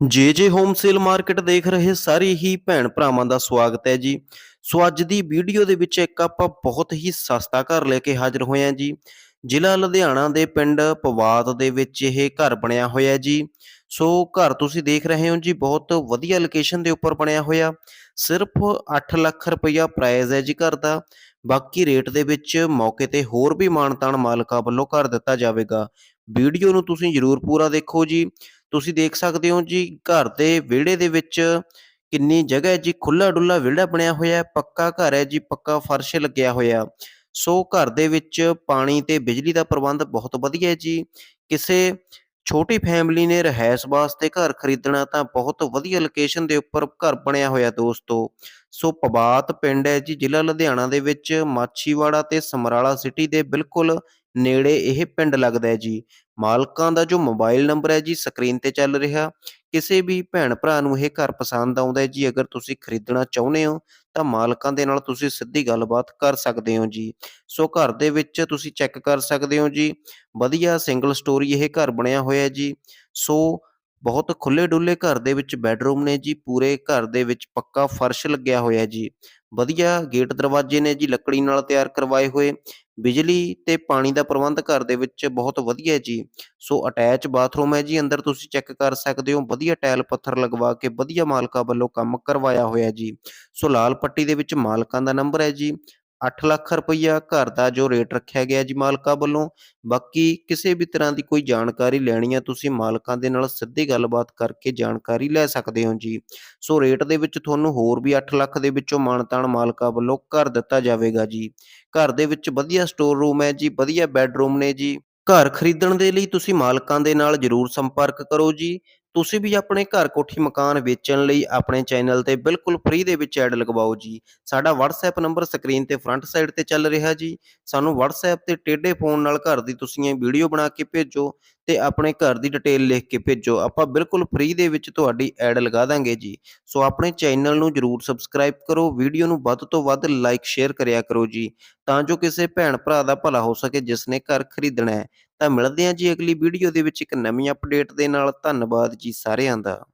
ਜੇ ਜੇ home sale market ਦੇਖ ਰਹੇ ਸਾਰੇ ਹੀ ਭੈਣ ਭਰਾਵਾਂ ਦਾ ਸਵਾਗਤ ਹੈ ਜੀ। ਸੋ ਅੱਜ ਦੀ ਵੀਡੀਓ ਦੇ ਵਿੱਚ ਇੱਕ ਆਪਾਂ ਬਹੁਤ ਹੀ ਸਸਤਾ ਘਰ ਲੈ ਕੇ ਹਾਜ਼ਰ ਹੋਏ ਹਾਂ ਜੀ। ਜ਼ਿਲ੍ਹਾ ਲੁਧਿਆਣਾ ਦੇ ਪਿੰਡ ਪਵਾਤ ਦੇ ਵਿੱਚ ਇਹ ਘਰ ਬਣਿਆ ਹੋਇਆ ਜੀ। ਸੋ ਘਰ ਤੁਸੀਂ ਦੇਖ ਰਹੇ ਹੋ ਜੀ, ਬਹੁਤ ਵਧੀਆ ਲੋਕੇਸ਼ਨ ਦੇ ਉੱਪਰ ਬਣਿਆ ਹੋਇਆ। ਸਿਰਫ 8 ਲੱਖ ਰੁਪਇਆ ਪ੍ਰਾਈਸ ਹੈ ਜੀ ਘਰ ਦਾ। ਬਾਕੀ ਰੇਟ ਦੇ ਵਿੱਚ ਮੌਕੇ ਤੇ ਹੋਰ ਵੀ ਮਾਨਤਾਨ ਮਾਲਕਾਂ ਵੱਲੋਂ ਕਰ ਦਿੱਤਾ ਜਾਵੇਗਾ। ਵੀਡੀਓ ਨੂੰ ਤੁਸੀਂ ਜ਼ਰੂਰ ਪੂਰਾ ਦੇਖੋ ਜੀ। ਤੁਸੀਂ ਦੇਖ ਸਕਦੇ ਹੋ ਜੀ, ਘਰ ਦੇ ਵਿਹੜੇ ਦੇ ਵਿੱਚ ਕਿੰਨੀ ਜਗ੍ਹਾ ਹੈ ਜੀ। ਖੁੱਲਾ ਡੁੱਲਾ ਵਿਹੜਾ ਬਣਿਆ ਹੋਇਆ ਹੈ, ਪੱਕਾ ਘਰ ਹੈ ਜੀ, ਪੱਕਾ ਫਰਸ਼ ਲੱਗਿਆ ਹੋਇਆ ਸੋ ਘਰ ਦੇ ਵਿੱਚ ਪਾਣੀ ਤੇ ਬਿਜਲੀ ਦਾ ਪ੍ਰਬੰਧ ਬਹੁਤ ਵਧੀਆ ਹੈ ਜੀ। ਕਿਸੇ ਛੋਟੀ ਫੈਮਿਲੀ ਨੇ ਰਹਿائش ਵਾਸਤੇ ਘਰ ਖਰੀਦਣਾ ਤਾਂ ਬਹੁਤ ਵਧੀਆ ਲੋਕੇਸ਼ਨ ਦੇ ਉੱਪਰ ਘਰ ਬਣਿਆ ਹੋਇਆ ਦੋਸਤੋ। ਸੋ ਪਵਾਤ ਪਿੰਡ ਹੈ ਜੀ, ਜ਼ਿਲ੍ਹਾ ਲੁਧਿਆਣਾ ਦੇ ਵਿੱਚ, ਮਾਛੀਵਾੜਾ ਤੇ ਸਮਰਾਲਾ ਸਿਟੀ ਦੇ ਬਿਲਕੁਲ ਨੇੜੇ ਇਹ ਪਿੰਡ ਲੱਗਦਾ ਹੈ ਜੀ। ਮਾਲਕਾਂ ਦਾ ਜੋ ਮੋਬਾਈਲ ਨੰਬਰ ਹੈ ਜੀ ਸਕਰੀਨ ਤੇ ਚੱਲ ਰਿਹਾ। ਕਿਸੇ ਵੀ ਭੈਣ ਭਰਾ ਨੂੰ ਇਹ ਘਰ ਪਸੰਦ ਆਉਂਦਾ ਹੈ ਜੀ, ਅਗਰ ਤੁਸੀਂ ਖਰੀਦਣਾ ਚਾਹੁੰਦੇ ਹੋ ਤਾਂ ਮਾਲਕਾਂ ਦੇ ਨਾਲ ਤੁਸੀਂ ਸਿੱਧੀ ਗੱਲਬਾਤ ਕਰ ਸਕਦੇ ਹੋ ਜੀ। ਸੋ ਘਰ ਦੇ ਵਿੱਚ ਤੁਸੀਂ ਚੈੱਕ ਕਰ ਸਕਦੇ ਹੋ ਜੀ। ਵਧੀਆ ਸਿੰਗਲ ਸਟੋਰੀ ਇਹ ਘਰ ਬਣਿਆ ਹੋਇਆ ਜੀ। ਸੋ ਬਹੁਤ ਖੁੱਲੇ ਡੁੱਲੇ ਘਰ ਦੇ ਵਿੱਚ ਬੈੱਡਰੂਮ ਨੇ ਜੀ, ਪੂਰੇ ਘਰ ਦੇ ਵਿੱਚ ਪੱਕਾ ਫਰਸ਼ ਲੱਗਿਆ ਹੋਇਆ ਜੀ। ਵਧੀਆ ਗੇਟ ਦਰਵਾਜ਼ੇ ਨੇ ਜੀ, ਲੱਕੜੀ ਨਾਲ ਤਿਆਰ ਕਰਵਾਏ ਹੋਏ। ਬਿਜਲੀ ਤੇ ਪਾਣੀ ਦਾ ਪ੍ਰਬੰਧ ਘਰ ਦੇ ਵਿੱਚ ਬਹੁਤ ਵਧੀਆ ਜੀ। ਸੋ ਅਟੈਚ ਬਾਥਰੂਮ ਹੈ ਜੀ, ਅੰਦਰ ਤੁਸੀਂ ਚੈੱਕ ਕਰ ਸਕਦੇ ਹੋ। ਵਧੀਆ ਟਾਇਲ ਪੱਥਰ ਲਗਵਾ ਕੇ ਵਧੀਆ ਮਾਲਕਾਂ ਵੱਲੋਂ ਕੰਮ ਕਰਵਾਇਆ ਹੋਇਆ ਜੀ। ਸੋ ਲਾਲ ਪੱਟੀ ਦੇ ਵਿੱਚ ਮਾਲਕਾਂ ਦਾ ਨੰਬਰ ਹੈ ਜੀ। 8 ਲੱਖ ਰੁਪਈਆ ਘਰ ਦਾ ਜੋ ਰੇਟ ਰੱਖਿਆ ਗਿਆ ਜੀ ਮਾਲਕਾਂ ਵੱਲੋਂ। ਬਾਕੀ ਕਿਸੇ ਵੀ ਤਰ੍ਹਾਂ ਦੀ ਕੋਈ ਜਾਣਕਾਰੀ ਲੈਣੀ ਹੈ ਤੁਸੀਂ ਮਾਲਕਾਂ ਦੇ ਨਾਲ ਸਿੱਧੀ ਗੱਲਬਾਤ ਕਰਕੇ ਜਾਣਕਾਰੀ ਲੈ ਸਕਦੇ ਹੋ ਜੀ। ਸੋ ਰੇਟ ਦੇ ਵਿੱਚ ਤੁਹਾਨੂੰ ਹੋਰ ਵੀ 8 ਲੱਖ ਦੇ ਵਿੱਚੋਂ ਮਾਨਤਾਨ ਮਾਲਕਾਂ ਵੱਲੋਂ ਕਰ ਦਿੱਤਾ ਜਾਵੇਗਾ ਜੀ। ਘਰ ਦੇ ਵਿੱਚ ਵਧੀਆ ਸਟੋਰ ਰੂਮ ਹੈ ਜੀ, ਵਧੀਆ ਬੈੱਡਰੂਮ ਨੇ ਜੀ। ਘਰ ਖਰੀਦਣ ਦੇ ਲਈ ਤੁਸੀਂ ਮਾਲਕਾਂ ਦੇ ਨਾਲ ਜਰੂਰ ਸੰਪਰਕ ਕਰੋ ਜੀ। ਤੁਸੀਂ ਵੀ ਆਪਣੇ ਘਰ ਕੋਠੀ ਮਕਾਨ ਵੇਚਣ ਲਈ ਆਪਣੇ ਚੈਨਲ ਤੇ ਬਿਲਕੁਲ ਫ੍ਰੀ ਦੇ ਵਿੱਚ ਐਡ ਲਗਵਾਓ ਜੀ। ਸਾਡਾ WhatsApp ਨੰਬਰ ਸਕਰੀਨ ਤੇ ਫਰੰਟ ਸਾਈਡ ਤੇ ਚੱਲ ਰਿਹਾ ਜੀ। ਸਾਨੂੰ WhatsApp ਤੇ ਟੇਢੇ ਫੋਨ ਨਾਲ ਘਰ ਦੀ ਤੁਸੀਂ ਇਹ ਵੀਡੀਓ ਬਣਾ ਕੇ ਭੇਜੋ। ਤੇ ਆਪਣੇ ਘਰ ਦੀ ਡਿਟੇਲ ਲਿਖ ਕੇ ਭੇਜੋ। ਆਪਾਂ ਬਿਲਕੁਲ ਫ੍ਰੀ ਦੇ ਵਿੱਚ ਤੁਹਾਡੀ ਐਡ ਲਗਾ ਦਾਂਗੇ ਜੀ। ਸੋ ਆਪਣੇ ਚੈਨਲ ਨੂੰ ਜਰੂਰ ਸਬਸਕ੍ਰਾਈਬ ਕਰੋ। ਵੀਡੀਓ ਨੂੰ ਵੱਧ ਤੋਂ ਵੱਧ ਲਾਈਕ ਸ਼ੇਅਰ ਕਰਿਆ ਕਰੋ ਜੀ। ਤਾਂ ਜੋ ਕਿਸੇ ਭੈਣ ਭਰਾ ਦਾ ਭਲਾ ਹੋ ਸਕੇ ਜਿਸ ਨੇ ਘਰ ਖਰੀਦਣਾ ਹੈ। ਤਾਂ ਮਿਲਦੇ ਹਾਂ ਜੀ ਅਗਲੀ ਵੀਡੀਓ ਦੇ ਵਿੱਚ ਇੱਕ ਨਵੀਂ ਅਪਡੇਟ ਦੇ ਨਾਲ। ਧੰਨਵਾਦ ਜੀ ਸਾਰਿਆਂ ਦਾ।